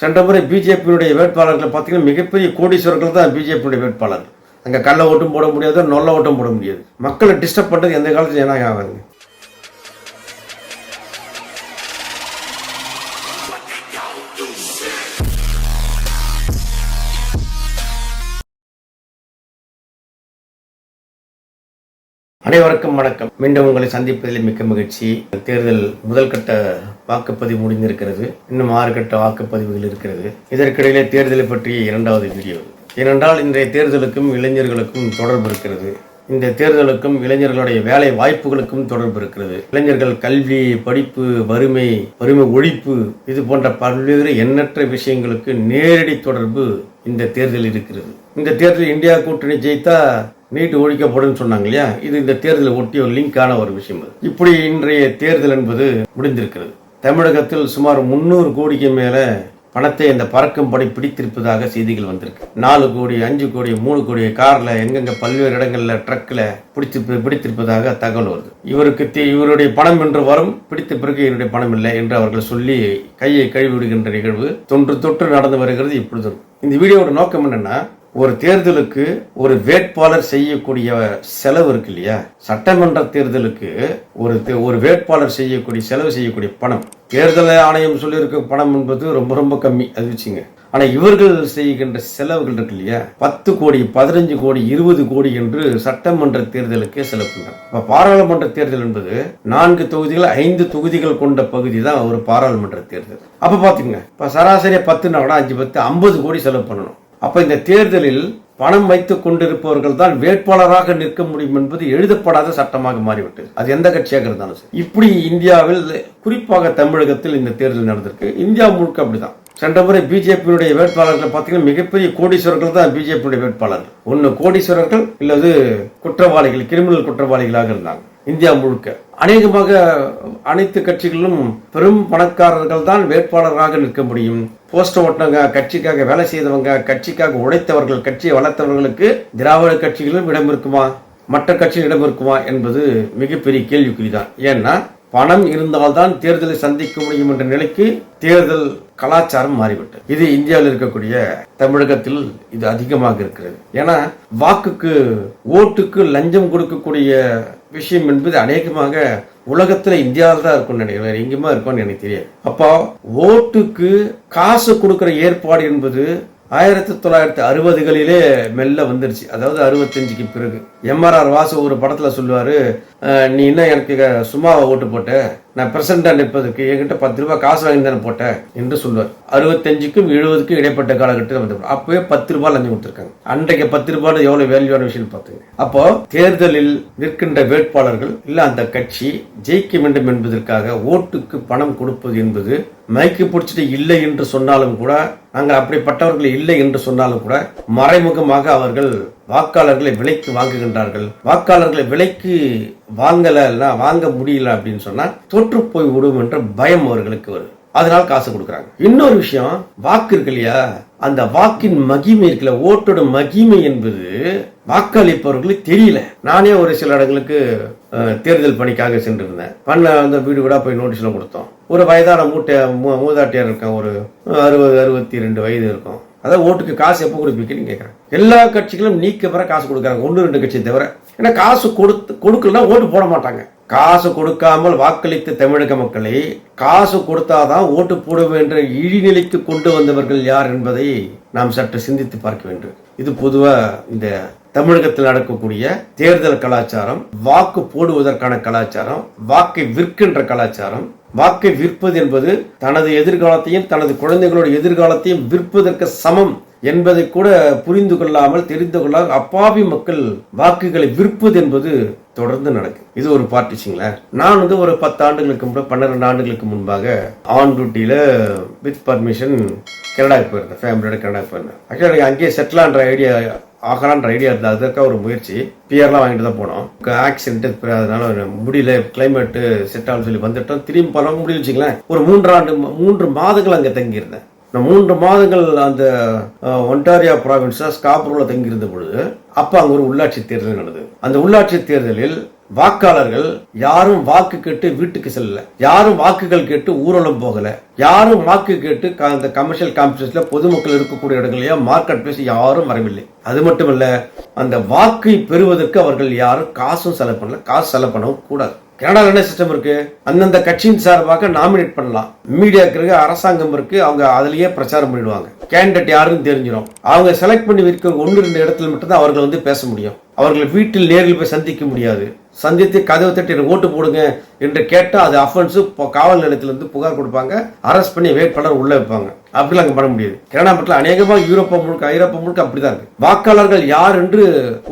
சென்ற முறை பிஜேபியினுடைய வேட்பாளர்கள் பார்த்தீங்கன்னா மிகப்பெரிய கோடீஸ்வரர்கள் தான் பிஜேபியுடைய வேட்பாளர்கள். அங்கே கள்ள ஓட்டும் போட முடியாது நொல்ல ஓட்டும் போட முடியாது. மக்களை டிஸ்டர்ப் பண்ணுறது எந்த காலத்துல என்ன ஆகாதுங்க. அனைவருக்கும் வணக்கம். மீண்டும் உங்களை சந்திப்பதில் மிக்க மகிழ்ச்சி. தேர்தல் முதல் கட்ட வாக்குப்பதிவு முடிந்திருக்கிறது. இன்னும் ஆறு கட்ட வாக்குப்பதிவுகள் இருக்கிறது. இதற்கிடையிலே தேர்தலை பற்றிய இரண்டாவது வீடியோ. ஏனென்றால் இன்றைய தேர்தலுக்கும் இளைஞர்களுக்கும் தொடர்பு இருக்கிறது. இந்த தேர்தலுக்கும் இளைஞர்களுடைய வேலை வாய்ப்புகளுக்கும் தொடர்பு இருக்கிறது. இளைஞர்கள் கல்வி படிப்பு வறுமை வறுமை ஒழிப்பு இது போன்ற பல்வேறு எண்ணற்ற விஷயங்களுக்கு நேரடி தொடர்பு இந்த தேர்தல் இருக்கிறது. இந்த தேர்தல் இந்தியா கூட்டணி ஜெயித்தா நீட்டு ஒழிக்கப்படும் சொன்னாங்க இல்லையா? இது இந்த தேர்தலை ஒட்டிய ஒரு லிங்கான ஒரு விஷயம் அது. இப்படி இன்றைய தேர்தல் என்பது முடிந்திருக்கிறது. தமிழகத்தில் சுமார் முன்னூறு கோடிக்கு மேல பணத்தை இந்த பறக்கும் படை பிடித்திருப்பதாக செய்திகள் வந்திருக்கு. நாலு கோடி அஞ்சு கோடி மூணு கோடி கார்ல எங்கெங்க பல்வேறு இடங்கள்ல ட்ரக்ல பிடித்து பிடித்திருப்பதாக தகவல் வருது. இவருக்கு தே- இவருடைய பணம் என்று வரும் பிடித்த பிறகு என்னுடைய பணம் இல்லை என்று அவர்கள் சொல்லி கையை கழுவி விடுகின்ற நிகழ்வு தொன்று தொற்று நடந்து வருகிறது இப்பொழுது இந்த வீடியோவோட நோக்கம் என்னன்னா ஒரு தேர்தலுக்கு ஒரு வேட்பாளர் செய்யக்கூடிய செலவு இருக்கு இல்லையா? சட்டமன்ற தேர்தலுக்கு ஒரு தே- ஒரு வேட்பாளர் செய்யக்கூடிய செலவு செய்யக்கூடிய பணம். தேர்தல் ஆணையம் சொல்லியிருக்க பணம் என்பது ரொம்ப ரொம்ப கம்மி. அது வச்சுங்க. ஆனா இவர்கள் செய்கின்ற செலவுகள் இருக்கு இல்லையா? பத்து கோடி பதினஞ்சு கோடி இருபது கோடி என்று சட்டமன்ற தேர்தலுக்கே செலவுங்க. இப்ப பாராளுமன்ற தேர்தல் என்பது நான்கு தொகுதிகள் ஐந்து தொகுதிகள் கொண்ட பகுதி தான் ஒரு பாராளுமன்ற தேர்தல். அப்ப பாத்துங்க இப்ப சராசரியா பத்துனா கூட அஞ்சு பத்து ஐம்பது கோடி செலவு பண்ணணும். அப்ப இந்த தேர்தலில் பணம் வைத்துக் கொண்டிருப்பவர்கள் தான் வேட்பாளராக நிற்க முடியும் என்பது எழுதப்படாத சட்டமாக மாறிவிட்டது. அது எந்த கட்சியாக இருந்தாலும் சரி. இப்படி இந்தியாவில் குறிப்பாக தமிழகத்தில் இந்த தேர்தல் நடந்திருக்கு. இந்தியா முழுக்க அப்படிதான். சென்ற முறை பிஜேபியினுடைய வேட்பாளர்கள் பார்த்தீங்கன்னா மிகப்பெரிய கோடீஸ்வரர்கள் தான் பிஜேபியுடைய வேட்பாளர்கள். ஒன்னு கோடீஸ்வரர்கள் இல்லது குற்றவாளிகள் கிரிமினல் குற்றவாளிகளாக இருந்தாங்க. இந்தியா முழுக்க. அநேகமாக அனைத்து கட்சிகளிலும் பெரும் பணக்காரர்கள் தான் வேட்பாளராக நிற்க முடியும். போஸ்ட் ஓட்டினவங்க கட்சிக்காக வேலை செய்தவங்க கட்சிக்காக உழைத்தவர்கள் கட்சியை வளர்த்தவர்களுக்கு திராவிட கட்சிகளிலும் இடம் இருக்குமா? மற்ற கட்சியில் இடம் இருக்குமா? என்பது மிகப்பெரிய கேள்விக்குறிதான். ஏன்னா பணம் இருந்தால்தான் தேர்தலை சந்திக்க முடியும் என்ற நிலைக்கு தேர்தல் கலாச்சாரம் மாறிவிட்டது. இது இந்தியாவில் இருக்கக்கூடிய தமிழகத்தில் இது அதிகமாக இருக்கிறது. ஏன்னா வாக்குக்கு ஓட்டுக்கு லஞ்சம் கொடுக்கக்கூடிய விஷயம் என்பது அநேகமாக உலகத்துல இந்தியாவில் தான் இருக்கும் நினைக்கிறேன். எங்கேயுமா இருக்கும்னு எனக்கு தெரியாது. அப்போ ஓட்டுக்கு காசு கொடுக்கிற ஏற்பாடு என்பது ஆயிரத்தி தொள்ளாயிரத்தி அறுபதுகளிலே மெல்ல வந்துருச்சு. அதாவது அறுபத்தஞ்சுக்கு பிறகு. எம்ஆர்ஆர் வாசு ஒரு படத்தில் சொல்லுவார் நீ என்ன எனக்கு சும்மாவா ஓட்டு போட்ட. நான் பிரசண்டாக நிற்பதுக்கு என்கிட்ட பத்து ரூபாய் காசு வாங்கி தானே போட்டேன் என்று சொல்லுவார். அறுபத்தஞ்சுக்கும் எழுபதுக்கும் இடைப்பட்ட காலகட்டத்தில் வந்து அப்பவே பத்து ரூபாய் லஞ்சம் கொடுத்துருக்காங்க. அன்றைக்கு பத்து ரூபாய் எவ்வளோ வேல்யூவான விஷயம் பார்த்துங்க. அப்போ தேர்தலில் நிற்கின்ற வேட்பாளர்கள் இல்லை அந்த கட்சி ஜெயிக்க வேண்டும் என்பதற்காக ஓட்டுக்கு பணம் கொடுப்பது என்பது மைக்கு பிடிச்சிட்டு இல்லை என்று சொன்னாலும் கூட நாங்கள் அப்படிப்பட்டவர்கள் இல்லை என்று சொன்னாலும் கூட மறைமுகமாக அவர்கள் வாக்காளர்களை விலைக்கு வாங்குகின்றார்கள். வாக்காளர்களை விலைக்கு வாங்கல வாங்க முடியல அப்படின்னு சொன்னா தொற்று போய் விடும் என்ற பயம் அவர்களுக்கு வரும். அதனால காசு கொடுக்குறாங்க. இன்னொரு விஷயம் வாக்கு இருக்கு இல்லையா? அந்த வாக்கின் மகிமை இருக்குல்ல ஓட்டோட மகிமை என்பது வாக்களிப்பவர்களுக்கு தெரியல. நானே ஒரு சில இடங்களுக்கு தேர்தல் பணிக்காக சென்றிருந்தேன். பண்ண அந்த வீடு வீடாக போய் நோட்டீஸில் கொடுத்தோம். ஒரு வயதான மூட்டை மூ- மூதாட்டியார் இருக்கான் ஒரு அறுபது அறுபத்தி ரெண்டு வயது இருக்கும். அதான் ஓட்டுக்கு காசு எப்போ கொடுப்பீங்கன்னு கேட்குறேன் எல்லா கட்சிகளும் நீக்க பிற காசு கொடுக்குறாங்க. ஒன்று ரெண்டு கட்சி தவிர. ஏன்னா காசு கொடுத்து கொடுக்கலன்னா ஓட்டு போட மாட்டாங்க. காசு கொடுக்காமல் வாக்களித்த தமிழக மக்களை காசு கொடுத்தாதான் ஓட்டு போட வேண்டிய இழிநிலைக்கு கொண்டு வந்தவர்கள் யார் என்பதை நாம் சற்று சிந்தித்து பார்க்க வேண்டும். இது பொதுவாக இந்த தமிழகத்தில் நடக்கக்கூடிய தேர்தல் கலாச்சாரம் வாக்கு போடுவதற்கான கலாச்சாரம் வாக்கை விற்கின்ற கலாச்சாரம் வாக்கை விற்பது என்பது தனது எதிர்காலத்தையும் தனது குழந்தைகளோட எதிர்காலத்தையும் விற்பதற்கு சமம் என்பதை கூட புரிந்து கொள்ளாமல் தெரிந்து கொள்ளாமல் அப்பாவி மக்கள் வாக்குகளை விற்பது என்பது தொடர்ந்து நடக்குது. இது ஒரு பார்ட்டிச்சிங்களா நான் வந்து ஒரு பத்து ஆண்டுகளுக்கு முன்பு பன்னிரெண்டு ஆண்டுகளுக்கு முன்பாக ஆன் டியூட்டியில வித் பர்மிஷன் கனடாக்கு போயிருந்தேன். ஃபேமிலியோட கனடாக்கு போயிருந்தேன். ஆக்சுவலாக அங்கேயே செட்டில் ஆன்ற ஐடியா ஆகலான்ற ஐடியா இருந்தது அதற்காக ஒரு முயற்சி. பிஆர்லாம் வாங்கிட்டு தான் போனோம். ஆக்சிடென்ட் அதனால முடியல கிளைமேட்டு செட் ஆகும் சொல்லி வந்துட்டோம். திரும்பி போனோம். முடியும் வச்சுங்களேன் ஒரு மூன்றாண்டு மூன்று மாதங்கள் அங்கே தங்கியிருந்தேன். நான் மூன்று மாதங்கள் அந்த ஒன்டாரியா ப்ராவின்ஸாக ஸ்காப்ரூவில் தங்கியிருந்த பொழுது அப்போ அங்கே ஒரு உள்ளாட்சி தேர்தல் நடந்தது. அந்த உள்ளாட்சி தேர்தலில் வாக்காளர்கள் யாரும் வாக்கு கேட்டு வீட்டுக்கு செல்லல. யாரும் வாக்குகள் கேட்டு ஊர்வலம் போகல. யாரும் வாக்கு கேட்டு அந்த கமர்ஷியல் காம்படிஷன்ல பொதுமக்கள் இருக்கக்கூடிய இடங்களையோ மார்க்கெட் பிளேஸ் யாரும் வரவில்லை. அது மட்டுமல்ல அந்த வாக்கை பெறுவதற்கு அவர்கள் யாரும் காசும் செலவு பண்ணல. காசு செலவு பண்ணவும் கூடாது. கனடா என்ன சிஸ்டம் இருக்கு? அந்தந்த கட்சியின் சார்பாக நாமினேட் பண்ணலாம். மீடியாக்கு இருக்கு அரசாங்கம் இருக்கு. அவங்க அதுலயே பிரச்சாரம் பண்ணிடுவாங்க. கேண்டிடேட் யாருன்னு தெரிஞ்சிடும் அவங்க செலக்ட் பண்ணி வைக்கிற ஒன்று ரெண்டு இடத்துல மட்டும்தான் அவர்கள் வந்து பேச முடியும். அவர்களை வீட்டில் நேரில் போய் சந்திக்க முடியாது. சந்தித்து கதவு தட்டி எனக்கு ஓட்டு போடுங்க என்று கேட்டால் அது அஃபென்ஸ் காவல் நிலையத்திலிருந்து புகார் கொடுப்பாங்க. அரெஸ்ட் பண்ணி வேட்பாளர் உள்ள வைப்பாங்க. அப்படிலாம் அங்கே பண்ண முடியாது. கனடா மட்டும் அநேகமாக யூரோப்பா முழுக்க ஐரோப்பா முழுக்க அப்படிதான் இருக்கு. வாக்காளர்கள் யார் என்று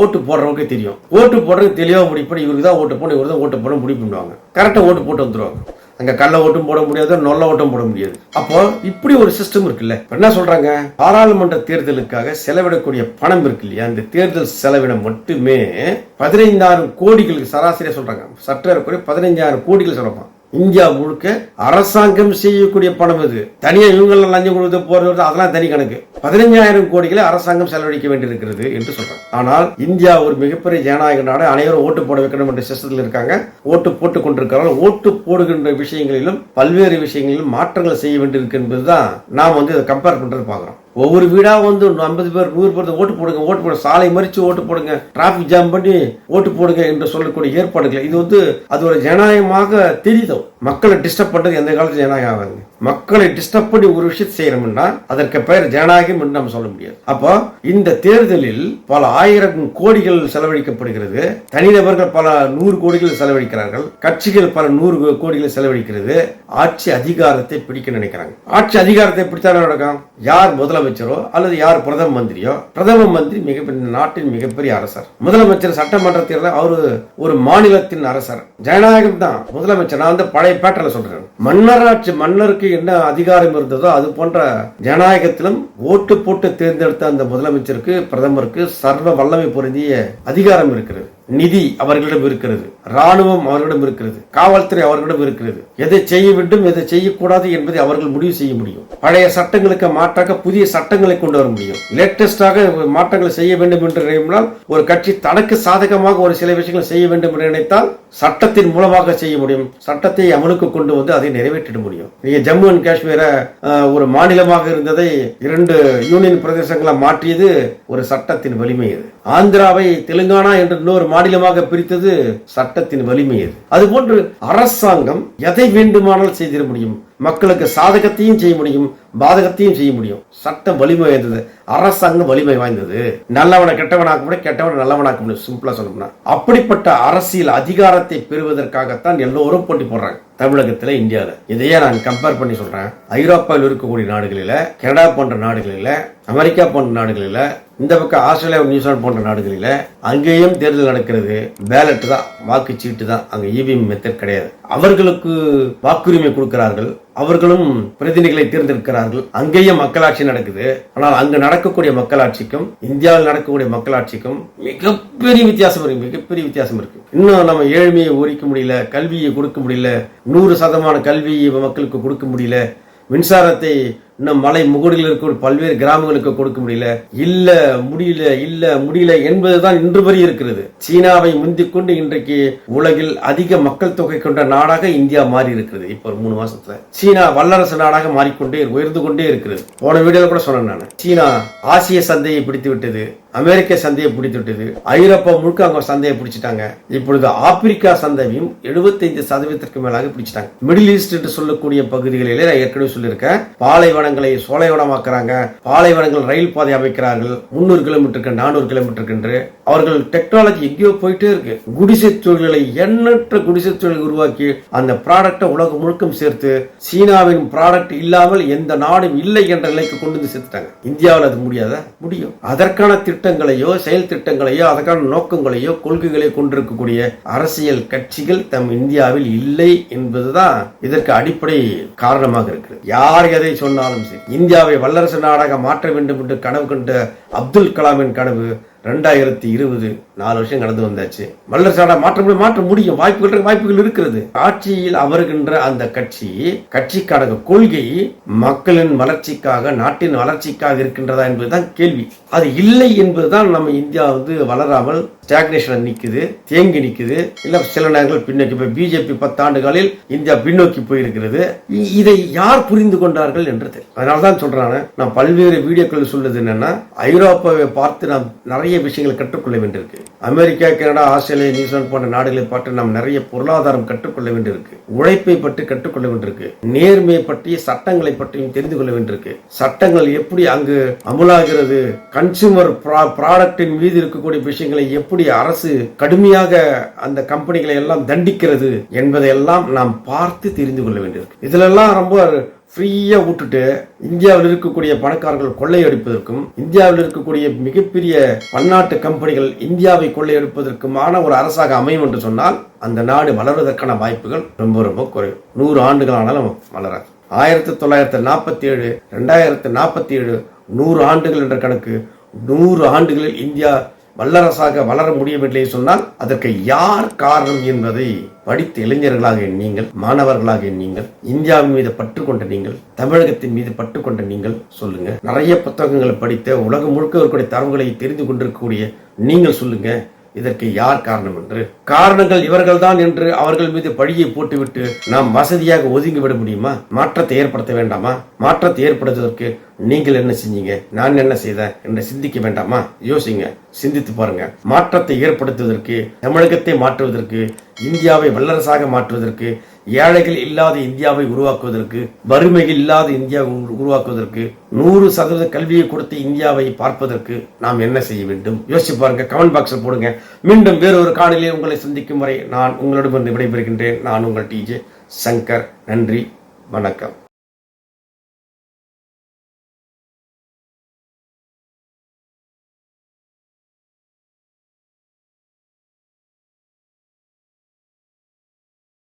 ஓட்டு போடுறவங்க தெரியும். ஓட்டு போடுறது தெளிவாக முடிவு பண்ணி இவருக்கு தான் ஓட்டு போடணும் இவருக்கு தான் ஓட்டு போட முடிவு பண்ணுவாங்க. கரெக்டாக ஓட்டு போட்டு வந்துருவாங்க. அங்க கள்ள ஓட்டும் போட முடியாது நொல்ல ஓட்டும் போட முடியாது. அப்போ இப்படி ஒரு சிஸ்டம் இருக்குல்ல. என்ன சொல்றாங்க? பாராளுமன்ற தேர்தலுக்காக செலவிடக்கூடிய பணம் இருக்கு இல்லையா? அந்த தேர்தல் செலவினம் மட்டுமே பதினைந்தாயிரம் கோடிகளுக்கு சராசரியா சொல்றாங்க. சற்றேறக்குறைய பதினைஞ்சாயிரம் கோடிகள் சொல்லலாம் இந்தியா முழுக்க அரசாங்கம் செய்யக்கூடிய பணம் இது தனியா இவங்க லஞ்சம் கொடுத்து போறது அதெல்லாம் தனி கணக்கு. பதினஞ்சாயிரம் கோடிகளை அரசாங்கம் செலவழிக்க வேண்டியிருக்கிறது என்று சொல்றாங்க. ஆனால் இந்தியா ஒரு மிகப்பெரிய ஜனநாயக நாடு அனைவரும் ஓட்டு போட வைக்கணும் என்ற சிஸ்டத்தில் இருக்காங்க. ஓட்டு போட்டுக் கொண்டிருக்கிறார்கள். ஓட்டு போடுகின்ற விஷயங்களிலும் பல்வேறு விஷயங்களிலும் மாற்றங்கள் செய்ய வேண்டியிருக்கு என்பதுதான் நாம் வந்து இதை கம்பேர் பண்றது பாக்குறோம் ஒவ்வொரு வீடாக வந்து ஐம்பது பேர் நூறு பேர் ஓட்டு போடுங்க ஓட்டு போடுங்க. சாலை மறிச்சு ஓட்டு போடுங்க. டிராஃபிக் ஜாம் பண்ணி ஓட்டு போடுங்க என்று சொல்லக்கூடிய ஏற்பாடுகள். இது வந்து அது ஒரு ஜனநாயகமாக தெரியுதோ மக்களை டிஸ்டர்ப் பண்ணுறது எந்த காலத்துல ஜனநாயகம் ஆகாது. மக்களை டிஸ்டர்ப் பண்ணி ஒரு விஷயத்தை செய்யறோம்னா அதற்கு பெயர் ஜனநாயகம் என்று நம்ம சொல்ல முடியாது. அப்போ இந்த தேர்தலில் பல ஆயிரம் கோடிகள் செலவழிக்கப்படுகிறது. தனிநபர்கள் பல நூறு கோடிகள் செலவழிக்கிறார்கள். கட்சிகள் பல நூறு கோடிகள் செலவழிக்கிறது. ஆட்சி அதிகாரத்தை பிடிக்க நினைக்கிறாங்க. ஆட்சி அதிகாரத்தை பிடித்தாலும் நடக்கும்? யார் முதலமைச்சரோ அல்லது யார் பிரதம மந்திரியோ? பிரதம மந்திரி மிகப்பெரிய நாட்டின் மிகப்பெரிய அரசர். முதலமைச்சர் சட்டமன்ற தேர்தல் அவர் ஒரு மாநிலத்தின் அரசர். ஜனநாயகம் தான். முதலமைச்சர். நான் வந்து பழைய பேட்டர்ல சொல்றேன். மன்னராட்சி மன்னருக்கு என்ன அதிகாரம் இருந்ததோ அது போன்ற ஜனநாயகத்திலும் ஓட்டு போட்டு தேர்ந்தெடுத்த அந்த முதலமைச்சருக்கு பிரதமருக்கு சர்வ வல்லமை பொருந்திய அதிகாரம் இருக்கிறது. நிதி அவர்களிடம் இருக்கிறது. ராணுவம் அவர்களிடம் இருக்கிறது. காவல்துறை அவர்களிடம் இருக்கிறது. எதை செய்ய வேண்டும் எதை செய்யக்கூடாது என்பதை அவர்கள் முடிவு செய்ய முடியும். பழைய சட்டங்களுக்கு மாற்றாக புதிய சட்டங்களை கொண்டு வர முடியும். லேட்டஸ்டாக மாற்றங்களை செய்ய வேண்டும் என்று நினைத்தால் ஒரு கட்சி தனக்கு சாதகமாக ஒரு சில விஷயங்களை செய்ய வேண்டும் என்று நினைத்தால் சட்டத்தின் மூலமாக செய்ய முடியும். சட்டத்தை அமலுக்கு கொண்டு வந்து அதை நிறைவேற்றிட முடியும். நீங்க ஜம்மு அண்ட் காஷ்மீரை ஒரு மாநிலமாக இருந்ததை இரண்டு யூனியன் பிரதேசங்களை மாற்றியது ஒரு சட்டத்தின் வலிமை அது. ஆந்திராவை தெலுங்கானா என்று இன்னொரு மாநிலமாக பிரித்தது சட்டத்தின் வலிமை அது. அதுபோன்று அரசாங்கம் எதை வேண்டுமானால் செய்திட முடியும்? மக்களுக்கு சாதகத்தையும் செய்ய முடியும். பாதகத்தையும் செய்ய முடியும். சட்டம் வலிமை வாய்ந்தது. அரசாங்கம் வலிமை வாய்ந்தது. நல்லவனை கெட்டவனாக்க முடியும் கெட்டவனை நல்லவனாக்க முடியும் சிம்பிளா சொல்லணும்னா அப்படிப்பட்ட அரசியல் அதிகாரத்தை பெறுவதற்காகத்தான் எல்லோரும் போட்டி போடுறாங்க. தமிழகத்துல இந்தியாவில். இதையே நான் கம்பேர் பண்ணி சொல்றேன். ஐரோப்பாவில் இருக்கக்கூடிய நாடுகளில கனடா போன்ற நாடுகளில அமெரிக்கா போன்ற நாடுகளில இந்த பக்கம் ஆஸ்திரேலியா நியூசிலாந்து போன்ற நாடுகளில அங்கேயும் தேர்தல் நடக்கிறது. பேலட் தான் வாக்குச்சீட்டு தான். அங்க இவிஎம் மெத்தட் கிடையாது. அவர்களுக்கு வாக்குரிமை கொடுக்கிறார்கள். அவர்களும் பிரதிநிதிகளை தேர்ந்தெடுக்கிறார்கள். அங்கேயும் மக்களாட்சி நடக்குது. ஆனால் அங்கு நடக்கக்கூடிய மக்களாட்சிக்கும் இந்தியாவில் நடக்கக்கூடிய மக்களாட்சிக்கும் மிகப்பெரிய வித்தியாசம் இருக்கு மிகப்பெரிய வித்தியாசம் இருக்கு. இன்னும் நம்ம ஏழ்மையை ஒழிக்க முடியல கல்வியை கொடுக்க முடியல நூறு சதமான கல்வியை மக்களுக்கு கொடுக்க முடியல மின்சாரத்தை இன்னும் மலை முகடில் இருக்க பல்வேறு கிராமங்களுக்கு கொடுக்க முடியல. இல்ல முடியல இல்ல முடியல என்பதுதான் இன்று வரை இருக்கிறது. சீனாவை முந்திக் கொண்டு இன்றைக்கு உலகில் அதிக மக்கள் தொகை கொண்ட நாடாக இந்தியா மாறி இருக்கிறது இப்ப ஒரு மூணு மாசத்துல. சீனா வல்லரசு நாடாக மாறிக்கொண்டே உயர்ந்து கொண்டே இருக்கிறது. போன வீடியோல கூட சொன்னேன் நான். சீனா ஆசிய சந்தையை பிடித்து விட்டது அமெரிக்க சந்தையை பிடித்து விட்டது ஐரோப்பா முழுக்க அவங்க சந்தையை பிடிச்சிட்டாங்க. இப்பொழுது ஆப்பிரிக்கா சந்தையும் 75% சதவீதத்திற்கு மேலாக பிடிச்சிட்டாங்க. மிடில் ஈஸ்ட் என்று சொல்லக்கூடிய பகுதிகளிலே நான் ஏற்கனவே சொல்லியிருக்கேன். பாலைவனங்களை சோலைவனமாக்குறாங்க பாலைவனங்கள் ரயில் பாதை அமைக்கிறார்கள். முன்னூறு கிலோமீட்டருக்கு நானூறு கிலோமீட்டருக்கு என்று அவர்கள் டெக்னாலஜி எங்கேயோ போயிட்டே இருக்கு. குடிசை தொழில்களை எண்ணற்ற குடிசை தொழில் உருவாக்கி அந்த ப்ராடக்டை உலகம் முழுக்கம் சேர்த்து சீனாவின் ப்ராடக்ட் இல்லாமல் எந்த நாடும் இல்லை என்ற நிலைக்கு கொண்டு வந்து சேர்த்துட்டாங்க. இந்தியாவில் அது முடியாத முடியும். அதற்கான திட்டங்களையோ செயல் திட்டங்களையோ அதற்கான நோக்கங்களையோ கொள்கைகளையோ கொண்டிருக்கக்கூடிய அரசியல் கட்சிகள் தம் இந்தியாவில் இல்லை என்பதுதான் இதற்கு அடிப்படை காரணமாக இருக்கிறது. யார் எதை சொன்னாலும் சரி இந்தியாவை வல்லரசு நாடாக மாற்ற வேண்டும் என்று கனவு கண்ட அப்துல் கலாமின் கனவு ரெண்டாயிரத்தி இருபது நாலு வருஷம் கடந்து வந்தாச்சு. வல்லரசாடா மாற்ற முடியும் மாற்ற முடியும். வாய்ப்புகள் வாய்ப்புகள் இருக்கிறது. ஆட்சியில் அமர்கின்ற அந்த கட்சி கட்சிக்கான கொள்கை மக்களின் வளர்ச்சிக்காக நாட்டின் வளர்ச்சிக்காக இருக்கின்றதா என்பதுதான் கேள்வி. அது இல்லை என்பதுதான் நம்ம இந்தியா வந்து வளராமல் ஸ்டாக்னேஷன் நிற்குது தேங்கி நிக்குது. இல்ல சில நேரங்கள் பின்னோக்கி போய் பிஜேபி பத்தாண்டுகளில் இந்தியா பின்னோக்கி போயிருக்கிறது. இதை யார் புரிந்து கொண்டார்கள் என்றது. அதனால தான் சொல்றாங்க நான் பல்வேறு வீடியோக்கள் சொல்வது என்னன்னா ஐரோப்பாவை பார்த்து நாம் நிறைய விஷயங்களை கற்றுக்கொள்ள வேண்டியிருக்கு. அமெரிக்கா கனடா ஆஸ்திரேலியா நியூசிலாந்து போன்ற நாடுகளை பார்த்து நாம் நிறைய பொருளாதாரம் கற்றுக்கொள்ள வேண்டியிருக்கு. உழைப்பை பற்றி கற்றுக்கொள்ள வேண்டியிருக்கு. நேர்மையை பற்றி சட்டங்களை பற்றியும் தெரிந்து கொள்ள வேண்டியிருக்கு. சட்டங்கள் எப்படி அங்கு அமுலாகிறது கன்சூமர் ப்ராடக்டின் மீது இருக்கக்கூடிய விஷயங்களை எப்படி அரசு கடுமையாக அந்த கம்பெனிகளை எல்லாம் தண்டிக்கிறது என்பதையெல்லாம் நாம் பார்த்து தெரிந்து கொள்ள வேண்டியிருக்கு. இதுல எல்லாம் ரொம்ப ஃப்ரீயா விட்டுட்டு இந்தியாவில் இருக்கக்கூடிய பணக்காரர்கள் கொள்ளையடிப்பதற்கும் இந்தியாவில் இருக்கக்கூடிய மிகப்பெரிய பன்னாட்டு கம்பெனிகள் இந்தியாவை கொள்ளையடிப்பதற்குமான ஒரு அரசாக அமையும் என்று சொன்னால் அந்த நாடு வளர்வதற்கான வாய்ப்புகள் ரொம்ப ரொம்ப குறைவு. நூறு ஆண்டுகள் ஆனாலும் வளராது. ஆயிரத்தி தொள்ளாயிரத்தி நாற்பத்தி ஏழு ரெண்டாயிரத்தி நாற்பத்தி ஏழு நூறு ஆண்டுகள் என்ற கணக்கு நூறு ஆண்டுகளில் இந்தியா வல்லரசாக வளர முடியவில்லை சொன்னால் அதற்கு யார் காரணம் என்பதை படித்த இளைஞர்களாக நீங்கள் மாணவர்களாக நீங்கள் இந்தியாவின் மீது பற்றுக்கொண்ட நீங்கள் தமிழகத்தின் மீது பற்றுக்கொண்ட நீங்கள் சொல்லுங்க. நிறைய புத்தகங்களை படித்த உலகம் முழுக்க இருக்கக்கூடிய தரவுகளை தெரிந்து கொண்டிருக்கக்கூடிய நீங்கள் சொல்லுங்க. இதற்கு யார் காரணம் என்று? காரணங்கள் இவர்கள்தான் என்று அவர்கள் மீது பழியை போட்டுவிட்டு நாம் வசதியாக ஒதுங்கி விட முடியுமா? மாற்றத்தை ஏற்படுத்த வேண்டாமா? மாற்றத்தை ஏற்படுத்துவதற்கு நீங்கள் என்ன செஞ்சீங்க? நான் என்ன செய்தேன் என்று சிந்திக்க வேண்டாமா? யோசிங்க சிந்தித்து பாருங்க. மாற்றத்தை ஏற்படுத்துவதற்கு தமிழகத்தை மாற்றுவதற்கு இந்தியாவை வல்லரசாக மாற்றுவதற்கு ஏழைகள் இல்லாத இந்தியாவை உருவாக்குவதற்கு வறுமை இல்லாத இந்தியாவை உருவாக்குவதற்கு நூறு சதவீத கல்வியை கொடுத்து இந்தியாவை பார்ப்பதற்கு நாம் என்ன செய்ய வேண்டும்? யோசிச்சு பாருங்க கமெண்ட் பாக்ஸில் போடுங்க. மீண்டும் வேறொரு காணொலியில் உங்களை சந்திக்கும் வரை நான் உங்களிடமிருந்து விடைபெறுகின்றேன். நான் உங்கள் டிஜே சங்கர். நன்றி வணக்கம்.